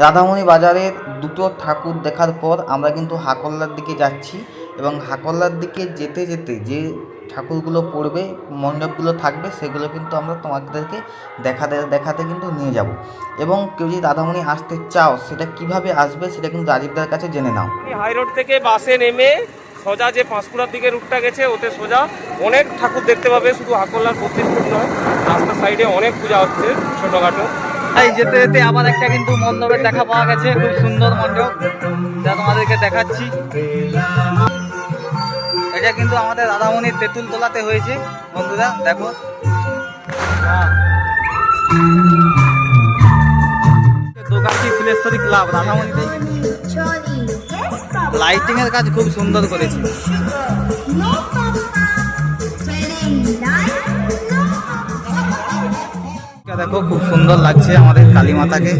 রাধামণি বাজারের দুটো ঠাকুর দেখার পর আমরা কিন্তু হাকল্লার দিকে যাচ্ছি এবং হাকল্লার দিকে যেতে যেতে যে ঠাকুরগুলো পড়বে, মণ্ডপগুলো থাকবে, সেগুলো কিন্তু আমরা তোমাদেরকে দেখাতে দেখাতে কিন্তু নিয়ে যাব। এবং কেউ যদি রাধামণি আসতে চাও, সেটা কীভাবে আসবে সেটা কিন্তু রাজীবদার কাছে জেনে নাও। হাই রোড থেকে বাসে নেমে সোজা যে পাঁশকুড়ার দিকে রুটটা গেছে, ওতে সোজা অনেক ঠাকুর দেখতে পাবে, শুধু বত্রিশ ফুট নয়, রাস্তার সাইডে অনেক পূজা হচ্ছে ছোটোখাটো। এই যেতে যেতে আবার একটা কিন্তু মণ্ডপের দেখা পাওয়া গেছে, খুব সুন্দর মণ্ডপ। যা তোমাদেরকে দেখাচ্ছি। এটা কিন্তু আমাদের রাধামণির তেঁতুল তোলাতে হয়েছে। বন্ধুরা, দেখো। দোকানটি ক্লাব লাইটিং এর কাজ খুব সুন্দর করেছে। দেখো খুব সুন্দর লাগছে আমাদের কালী মাতাকে